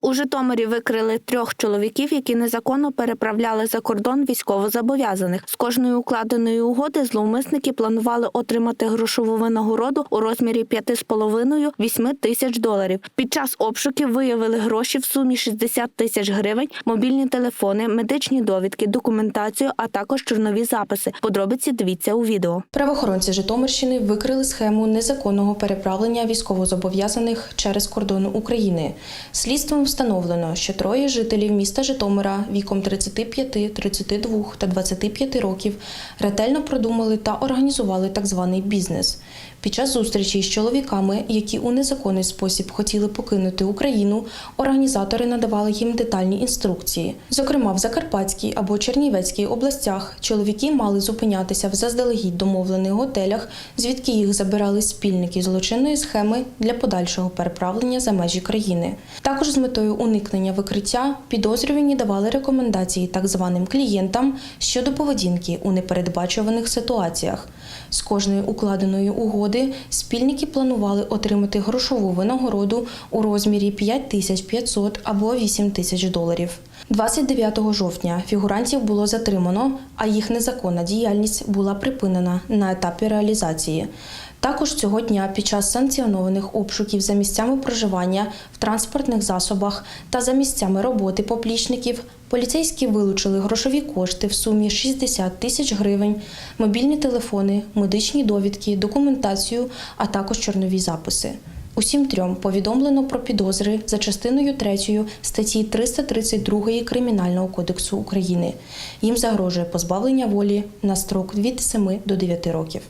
У Житомирі викрили трьох чоловіків, які незаконно переправляли за кордон військовозобов'язаних. З кожної укладеної угоди зловмисники планували отримати грошову винагороду у розмірі 5,5-8 тисяч доларів. Під час обшуків виявили гроші в сумі 60 тисяч гривень, мобільні телефони, медичні довідки, документацію, а також чорнові записи. Подробиці дивіться у відео. Правоохоронці Житомирщини викрили схему незаконного переправлення військовозобов'язаних через кордон України. Слідством встановлено, що троє жителів міста Житомира віком 35, 32 та 25 років ретельно продумали та організували так званий бізнес. Під час зустрічі з чоловіками, які у незаконний спосіб хотіли покинути Україну, організатори надавали їм детальні інструкції. Зокрема, в Закарпатській або Чернівецькій областях чоловіки мали зупинятися в заздалегідь домовлених готелях, звідки їх забирали спільники злочинної схеми для подальшого переправлення за межі країни. Також з метою уникнення викриття підозрювані давали рекомендації так званим клієнтам щодо поведінки у непередбачуваних ситуаціях. З кожної укладеної угоди спільники планували отримати грошову винагороду у розмірі 5500 або 8 тисяч доларів. 29 жовтня фігурантів було затримано, а їх незаконна діяльність була припинена на етапі реалізації. Також цього дня під час санкціонованих обшуків за місцями проживання в транспортних засобах та за місцями роботи поплічників поліцейські вилучили грошові кошти в сумі 60 тисяч гривень, мобільні телефони, медичні довідки, документацію, а також чорнові записи. Усім трьом повідомлено про підозри за частиною 3 статті 332 Кримінального кодексу України. Їм загрожує позбавлення волі на строк від 7 до 9 років.